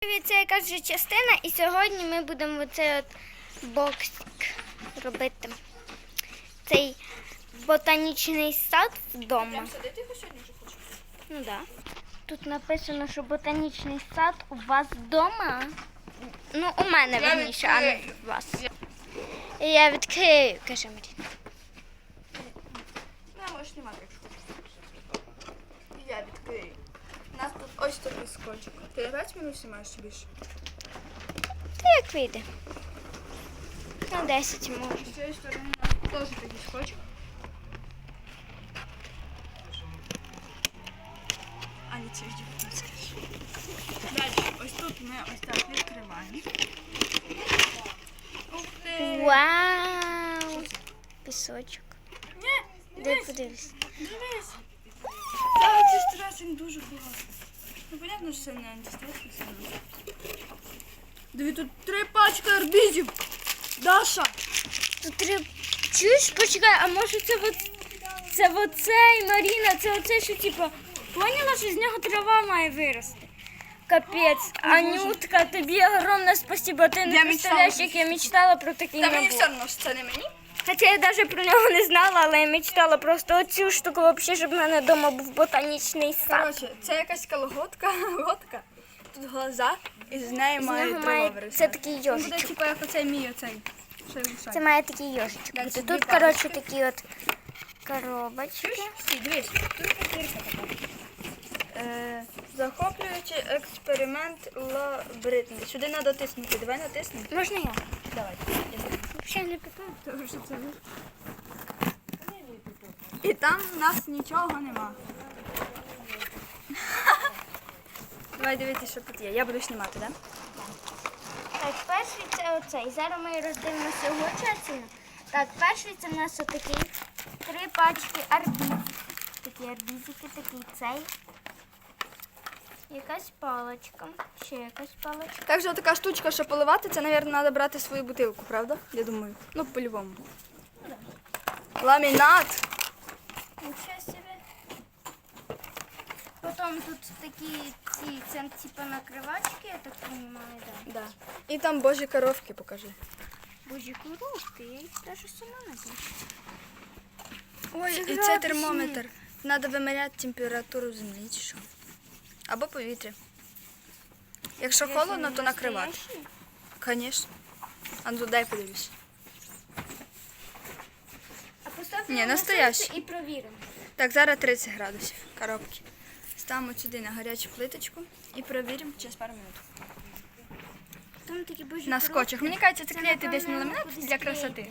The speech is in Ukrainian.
Привіт, це якась вже частина, і сьогодні ми будемо оцей от боксик робити. Цей ботанічний сад вдома. Ну да. Тут написано, що ботанічний сад у вас вдома. Ну, у мене Я верніше, а не у вас. І я відкрию, каже Маріна. Не, можеш знімати, якщо хочеш. Я відкрию. Ось такий скотчик. Ти 5 минут знімаєш чи більше? Та як вийде? Ну, 10 може. З цієї сторони у нас теж такий скотчик. А не цієї не. Далі, ось тут ми ось так відкриваємо. Ух ти! Вау! Пісочок. Ні, Де дивись, подивись. дивись. Це антистресинг дуже багато. Ну, понятно, що це не не. Тут три пачки арбізів. Даша! Тут треба. Чуєш, почекай, а може це от це оцей Маріна, це оце, що типу, поняла, що з нього трава має вирости. Капець, Анютка, тобі огромне спасибо. Ти не Я представляєш, мечтала. як я мечтала про такий Та мені набор. все одно, що це не мені. Хоча я навіть про нього не знала, але я мечтала просто оцю штуку, взагалі, щоб в мене вдома був ботанічний сад. Коротше, це якась колготка, лодка. Тут глаза, і з неї має трава має вирости. це такий буде йожичок. типу як оцей мій оцей. Що він Це має такий йожичок. Да, бути. Тут, дві коротше, такі от коробочки. Всі, дивись, тут папірка така. Е, захоплюючий експеримент Ла Бритні. Сюди треба тиснути. Давай натисни. Можна я? Давай. Взагалі не питаю. Тому що це не- І там в нас нічого нема. Давай дивитися, що тут є. Я буду знімати, так? Так, перший це оцей. Зараз ми роздивимося його частину. Так, перший це в нас отакий. Три пачки арбізів. Такі арбізики, такий цей. Якась паличка. Ще якась паличка. Також така штучка, що поливати, це, мабуть, треба брати свою бутилку, правда? Я думаю. Ну, по-любому. Ламінат. Нічого собі. Потім тут такі ці, це типу накривачки, я так розумію, да. Да. І там божі коровки покажи. Божі коробки, я їх навіть сама не знаю. Ой, Це і це термометр. Треба виміряти температуру землі чи що. Або повітря. Якщо холодно, то накривати. Звісно. А ну дай подивлюсь. А поставте Ні, настоящий. і провіримо. Так, зараз 30 градусів коробки. Ставимо сюди на гарячу плиточку і провіримо через пару минут. Там такі На скотчах. Мені кажеться, це клеїти десь на ламінат для красоти.